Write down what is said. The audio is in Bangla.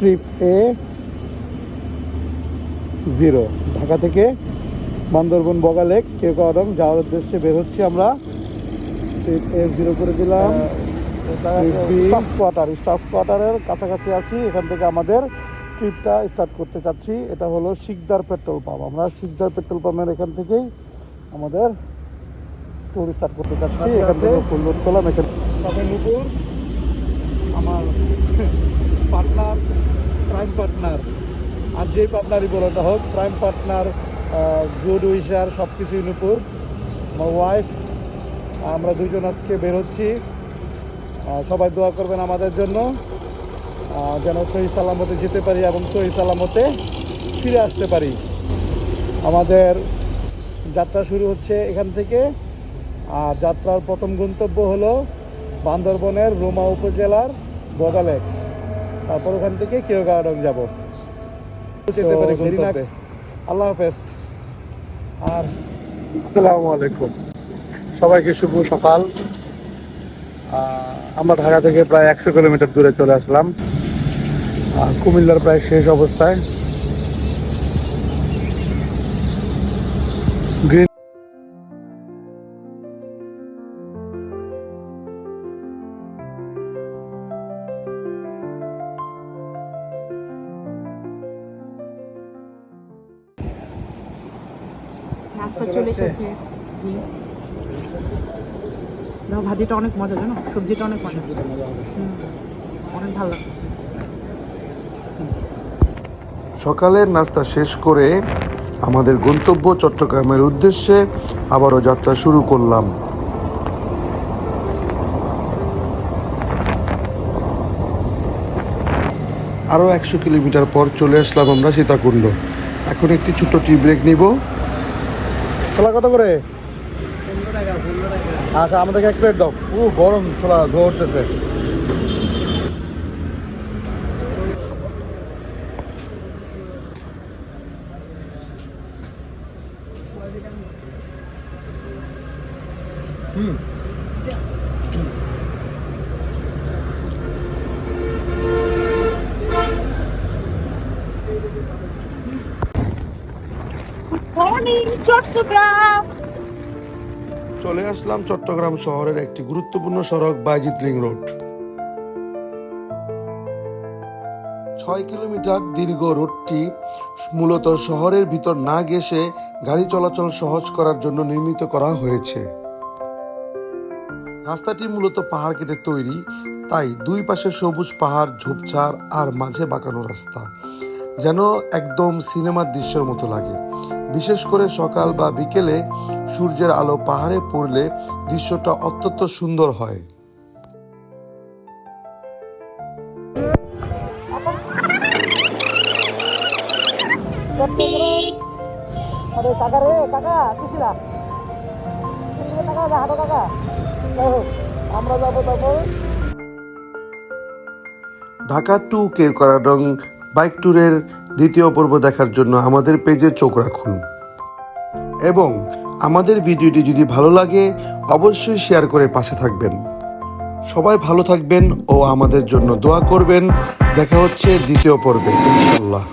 ট্রিপ এ জিরো ঢাকা থেকে বান্দরবন বগালেক কেকাডং যাওয়ার উদ্দেশ্যে বের হচ্ছি আমরা। ট্রিপ এ জিরো করে দিলাম। কোয়ার্টার স্টাফ কোয়ার্টারের কাছাকাছি আছি। এখান থেকে আমাদের ট্রিপটা স্টার্ট করতে চাচ্ছি। এটা হলো শিকদার পেট্রোল পাম্প। আমরা শিকদার পেট্রোল পাম্পের এখান থেকেই আমাদের ট্যুর স্টার্ট করতে চাচ্ছি। এখান থেকে ফুল করলাম। এখানে আমার পার্টনার প্রাইম পার্টনার আর যেই পার্টনারই বলোটা হোক প্রাইম পার্টনার গুড উইশার সব কিছুই নুপুর আমার ওয়াইফ আমরা দুজন আজকে বের হচ্ছি। সবাই দোয়া করবেন আমাদের জন্য। যেন সহি সালামতে যেতে পারি এবং সহি সালামতে ফিরে আসতে পারি। আমাদের যাত্রা শুরু হচ্ছে এখান থেকে। আর যাত্রার প্রথম গন্তব্য হলো বান্দরবনের রোমা উপজেলার বগালেক তারপর ওখান থেকে কেউ গার্ডন যাব। যেতে পারি গন্তব্যে আল্লাহ হাফেজ। আর আসসালামু আলাইকুম। সবাইকে শুভ সকাল। আমরা ঢাকা থেকে প্রায় একশো কিলোমিটার দূরে চলে আসলাম। কুমিল্লার প্রায় শেষ অবস্থায়। গ্রিন নাস্তা চলে এসেছে। জি। না ভাজিটা অনেক মজা জানো? সবজিটা অনেক মজা অনেক ভালো লাগছে সকালের নাস্তা শেষ করে আমাদের গন্তব্য চট্টগ্রামের উদ্দেশ্যে আবারও যাত্রা শুরু করলাম। আরও একশো কিলোমিটার পর চলে আসলাম আমরা সীতাকুণ্ড। এখন একটি ছোট্ট টি ব্রেক নিব। ছোলা কত করে? আচ্ছা আমাদেরকে এক প্লেট দাও। ও গরম ছোলা ধরতেছে মর্নিং চট্টগ্রাম। চলে আসলাম চট্টগ্রাম শহরের একটি গুরুত্বপূর্ণ সড়ক, বাইজিৎ লিং রোড। ছয় কিলোমিটার দীর্ঘ রোডটি মূলত শহরের ভিতর না গেছে গাড়ি চলাচল সহজ করার জন্য নির্মিত করা হয়েছে। রাস্তাটি মূলত পাহাড় কেটে তৈরি, তাই দুই পাশে সবুজ পাহাড়, ঝোপঝাড় আর মাঝে বাঁকানো রাস্তা, যেন একদম সিনেমার দৃশ্যের মতো লাগে। বিশেষ করে সকাল বা বিকেলে সূর্যের আলো পাহাড়ে পড়লে দৃশ্যটা অত্যন্ত সুন্দর হয়। আরে কাকা রে কাকা কিছিলা কাকা হাঁটো কাকা। আমরা যাব তারপর ঢাকা টু কেওকারাডং বাইক ট্যুরের দ্বিতীয় পর্ব দেখার জন্য আমাদের পেজে চোখ রাখুন। এবং আমাদের ভিডিওটি যদি ভালো লাগে, অবশ্যই শেয়ার করে পাশে থাকবেন। সবাই ভালো থাকবেন ও আমাদের জন্য দোয়া করবেন। দেখা হচ্ছে দ্বিতীয় পর্বে ইনশাল্লাহ